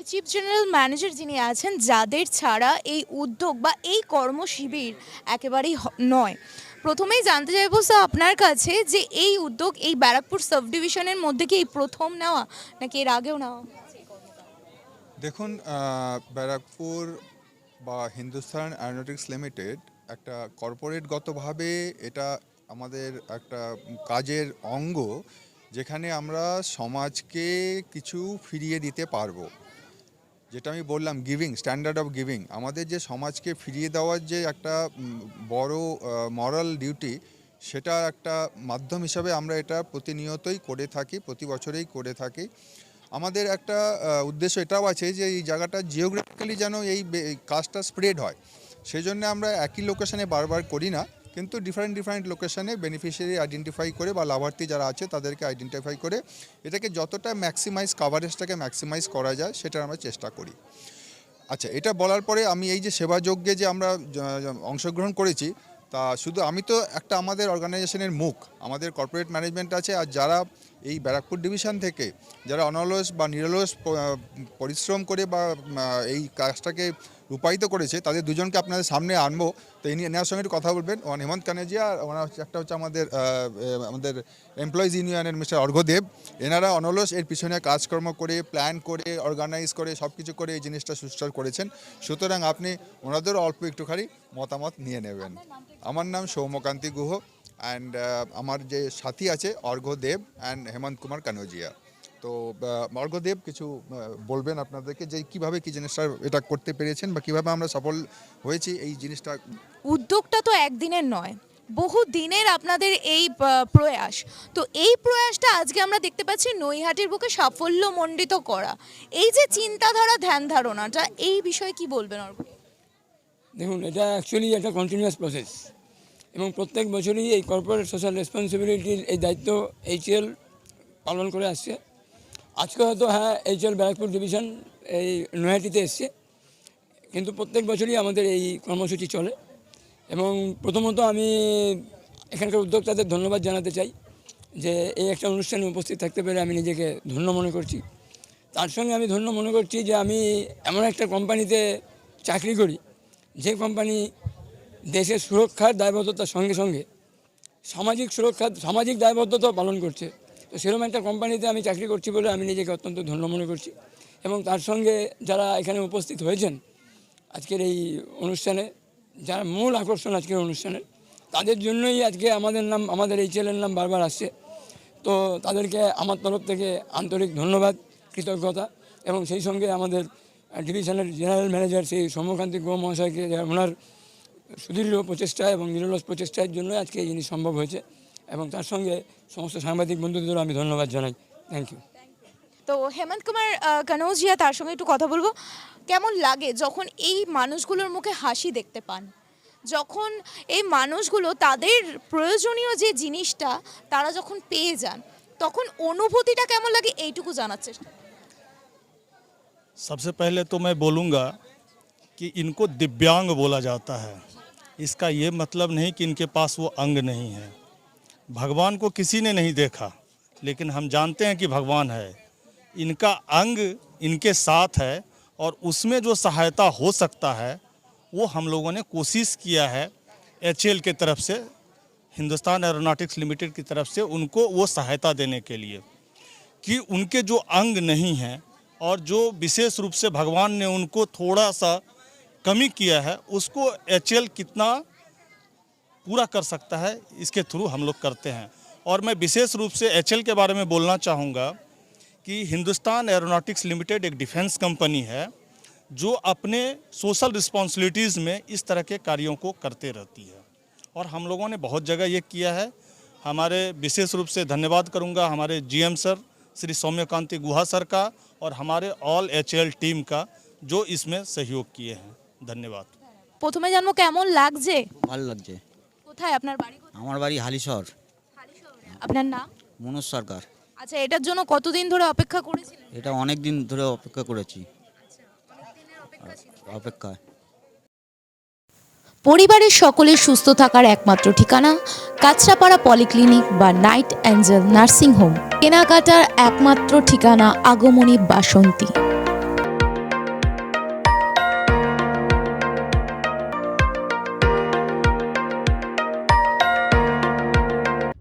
আমি chief general manager যিনি আছেন, যাদের ছাড়া এই উদ্যোগ বা এই কর্মশিবির একেবারেই নয়। প্রথমেই জানতে চাইব স্যার আপনার কাছে যে এই উদ্যোগ, এই ব্যারাকপুর সাব ডিভিশনের মধ্যে কি এই প্রথম নেওয়া, নাকি এর আগেও নেওয়া? দেখুন ব্যারাকপুর বা হিন্দুস্তান অ্যারোনটিক্স লিমিটেড একটা কর্পোরেটগতভাবে এটা আমাদের একটা কাজের অঙ্গ, যেখানে আমরা সমাজকে কিছু ফিরিয়ে দিতে পারব। যেটা আমি বললাম গিভিং স্ট্যান্ডার্ড অফ গিভিং আমাদের যে সমাজকে ফিরিয়ে দেওয়ার যে একটা বড় মরাল ডিউটি সেটা একটা মাধ্যম হিসাবে আমরা এটা প্রতিনিয়তই করে থাকি, প্রতি বছরেই করে থাকি। আমাদের একটা উদ্দেশ্য এটাও আছে যে এই জায়গাটা জিওগ্রাফিক্যালি যেন এই কাজটা স্প্রেড হয়। সেই জন্য আমরা একই লোকেশনে বারবার করি না। কিন্তু ডিফারেন্ট ডিফারেন্ট লোকেশনে বেনিফিশিয়ারি আইডেন্টিফাই করে বা লাভার্থী যারা আছে তাদেরকে আইডেন্টিফাই করে এটাকে যতটা ম্যাক্সিমাইজ কাভারেজটাকে ম্যাক্সিমাইজ করা যায় সেটা আমরা চেষ্টা করি। আচ্ছা এটা বলার পরে আমি এই যে সেবাযজ্ঞে যে আমরা অংশগ্রহণ করেছি, তা শুধু আমি তো একটা আমাদের অর্গানাইজেশনের মুখ, আমাদের কর্পোরেট ম্যানেজমেন্ট আছে আর যারা এই ব্যারাকপুর ডিভিশন থেকে যারা অনলস বা নিরলস পরিশ্রম করে বা এই কাজটাকে রূপায়িত করেছে তাদের দুজনকে আপনাদের সামনে আনব। তো ইনি এনার সঙ্গে একটু কথা বলবেন ওয়ান হেমন্ত কানেজিয়া আর ওনার হচ্ছে একটা হচ্ছে আমাদের আমাদের এমপ্লয়িজ ইউনিয়নের মিস্টার অর্ঘদেব। এনারা অনলস এর পিছনে কাজকর্ম করে প্ল্যান করে অর্গানাইজ করে সব কিছু করে এই জিনিসটা সুস্থ করেছেন। সুতরাং আপনি ওনাদেরও অল্প একটুখানি মতামত নিয়ে নেবেন। আমার নাম সৌম্যকান্তি গুহ। অ্যান্ড আমার যে সাথী আছে অর্ঘদেব অ্যান্ড হেমন্ত কুমার কানোজিয়া। তো আহ, অর্ঘদেব কিছু বলবেন আপনাদেরকে যে কীভাবে কি জিনিসটা এটা করতে পেরেছেন বা কীভাবে আমরা সফল হয়েছি এই জিনিসটা? উদ্যোগটা তো একদিনের নয় বহু দিনের আপনাদের এই প্রয়াস। তো এই প্রয়াসটা আজকে আমরা দেখতে পাচ্ছি নৈহাটির বুকে সাফল্যমণ্ডিত করা। এই যে চিন্তাধারা ধ্যান ধারণাটা এই বিষয়ে কি বলবেন অর্ঘ দেখুন এটা অ্যাকচুয়ালি একটা কন্টিনিউয়াস প্রসেস এবং প্রত্যেক বছরই এই কর্পোরেট সোশ্যাল রেসপন্সিবিলিটির এই দায়িত্ব এইচএল পালন করে আসছে। আজকে হয়তো হ্যাঁ এইচএল ব্যারাকপুর ডিভিশন এই নয়াটিতে এসছে। কিন্তু প্রত্যেক বছরই আমাদের এই কর্মসূচি চলে। এবং প্রথমত আমি এখানকার উদ্যোক্তাদের ধন্যবাদ জানাতে চাই যে এই একটা অনুষ্ঠানে উপস্থিত থাকতে পেরে আমি নিজেকে ধন্য মনে করছি। তার সঙ্গে আমি ধন্য মনে করছি যে আমি এমন একটা কোম্পানিতে চাকরি করি, যে কোম্পানি দেশের সুরক্ষার দায়বদ্ধতার সঙ্গে সঙ্গে সামাজিক সুরক্ষা, সামাজিক দায়বদ্ধতা পালন করছে। তো সেরকম একটা কোম্পানিতে আমি চাকরি করছি বলে আমি নিজেকে অত্যন্ত ধন্য মনে করছি। এবং তার সঙ্গে যারা এখানে উপস্থিত হয়েছেন আজকের এই অনুষ্ঠানে, যারা মূল আকর্ষণ আজকের অনুষ্ঠানের, তাদের জন্যই আজকে আমাদের নাম, আমাদের এই চ্যানেলের নাম বারবার আসছে। তো তাদেরকে আমার তরফ থেকে আন্তরিক ধন্যবাদ, কৃতজ্ঞতা এবং সেই সঙ্গে আমাদের ডিভিশনের জেনারেল ম্যানেজার সেই সৌম্যকান্তি গো মহাশয়কে ওনার সুদীর্ঘ প্রচেষ্টা এবং নিরলস প্রচেষ্টার জন্য আজকে এই জিনিস সম্ভব হয়েছে এবং তার সঙ্গে সমস্ত সাংবাদিক বন্ধুদেরও আমি ধন্যবাদ জানাই থ্যাংক ইউ তো হেমন্ত কুমার আহ, কানৌজিয়া তার সঙ্গে একটু কথা বলবো কেমন লাগে যখন এই মানুষগুলোর মুখে হাসি দেখতে পান যখন এই মানুষগুলো তাদের প্রয়োজনীয় যে জিনিসটা তারা যখন পেয়ে যান তখন অনুভূতিটা কেমন লাগে এইটুকু জানার চেষ্টা করুন। सबसे पहले तो मैं बोलूँगा कि इनको दिव्यांग बोला जाता है इसका ये मतलब नहीं कि इनके पास वो अंग नहीं है। भगवान को किसी ने नहीं देखा, लेकिन हम जानते हैं कि भगवान है। इनका अंग इनके साथ है और उसमें जो सहायता हो सकता है, वो हम लोगों ने कोशिश किया है एचएल के तरफ़ से, हिंदुस्तान एरोनॉटिक्स लिमिटेड की तरफ़ से उनको वो सहायता देने के लिए कि उनके जो अंग नहीं हैं और जो विशेष रूप से भगवान ने उनको थोड़ा सा कमी किया है, उसको एचएल कितना पूरा कर सकता है, इसके थ्रू हम लोग करते हैं। और मैं विशेष रूप से एचएल के बारे में बोलना चाहूँगा कि हिंदुस्तान एरोनॉटिक्स लिमिटेड एक डिफेंस कंपनी है, जो अपने सोशल रिस्पॉन्सिबिलिटीज़ में इस तरह के कार्यों को करते रहती है। और हम लोगों ने बहुत जगह ये किया है। हमारे विशेष रूप से धन्यवाद करूँगा हमारे GM sir, Shri Soumyakanti Guha sir का और हमारे ऑल एचएल टीम का, जो इसमें सहयोग किए हैं। ধন্যবাদ। প্রথমে জানব কেমন লাগছে? ভালো লাগছে। কোথায়? আপনার বাড়ি আমার বাড়ি হালিশহর। আপনার নাম? মনোজ সরকার। আচ্ছা এটার জন্য কতদিন ধরে অপেক্ষা করেছিলেন? এটা অনেক দিন ধরে অপেক্ষা করেছি। আচ্ছা, অপেক্ষা পরিবারের সকলের সুস্থ থাকার একমাত্র ঠিকানা কাছরাপাড়া পলিক্লিনিক বা নাইট অ্যাঞ্জেল নার্সিং হোম। কেনাকাটার একমাত্র ঠিকানা আগমনী বাসন্তী।